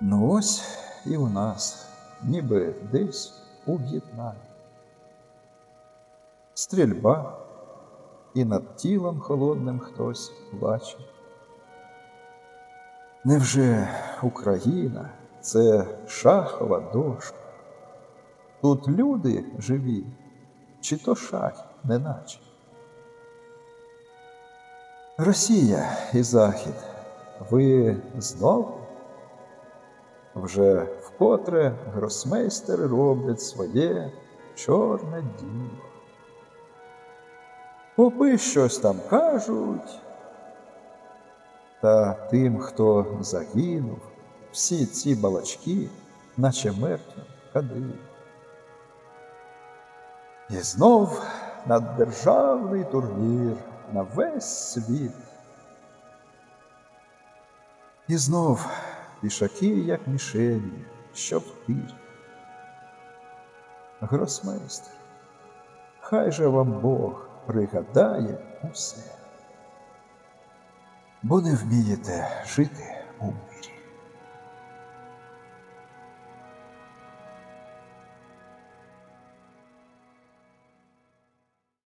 Ну ось і у нас, ніби десь у В'єтнамі. Стрільба, і над тілом холодним хтось плаче. Невже Україна це шахова дошка? Тут люди живі, чи то шах, неначе? Росія і Захід, ви знову? Вже вкотре гросмейстери роблять своє чорне діло. Попи щось там кажуть, та тим, хто загинув, всі ці балачки, наче мертвим кадили. І знов наддержавний турнір на весь світ. І знов пішаки, як мішені, що в тир. Гросмейстер, хай же вам Бог пригадає усе, бо не вмієте жити у мирі.